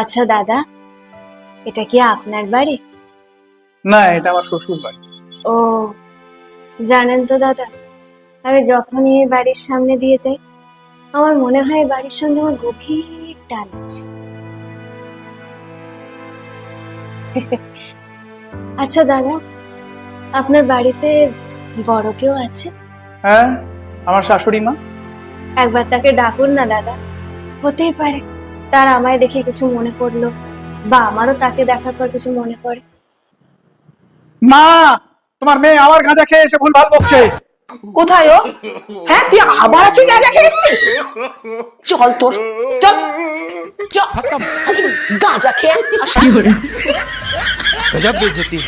আচ্ছা দাদা এটা কি আপনার বাড়ি? না এটা আমার শ্বশুর বাড়ি। ও জানেন তো দাদা আমি যখনই এই বাড়ির সামনে দিয়ে যাই আমার মনে হয় এই বাড়ির সঙ্গে আমার গভীর টান আছে। আচ্ছা দাদা আপনার বাড়িতে বড় কেউ আছে? হ্যাঁ আমার শাশুড়ি মা। একবার তাকে ডাকুন না দাদা হতেই পারে। তার আমায় দেখে কিছু মনে পড়ল বা আমারও তাকে দেখার পর কিছু মনে পড়ে। মা তোমার মেয়ে আবার গাঁজা খেয়ে এসে ভুল ভালো বকছে। কোথায় ও? হ্যাঁ তুই আবার আছে গাঁজা খেয়ে এসছিস? চল তোর চল চল। গাঁজা খেয়ে আসা গজব বেজতি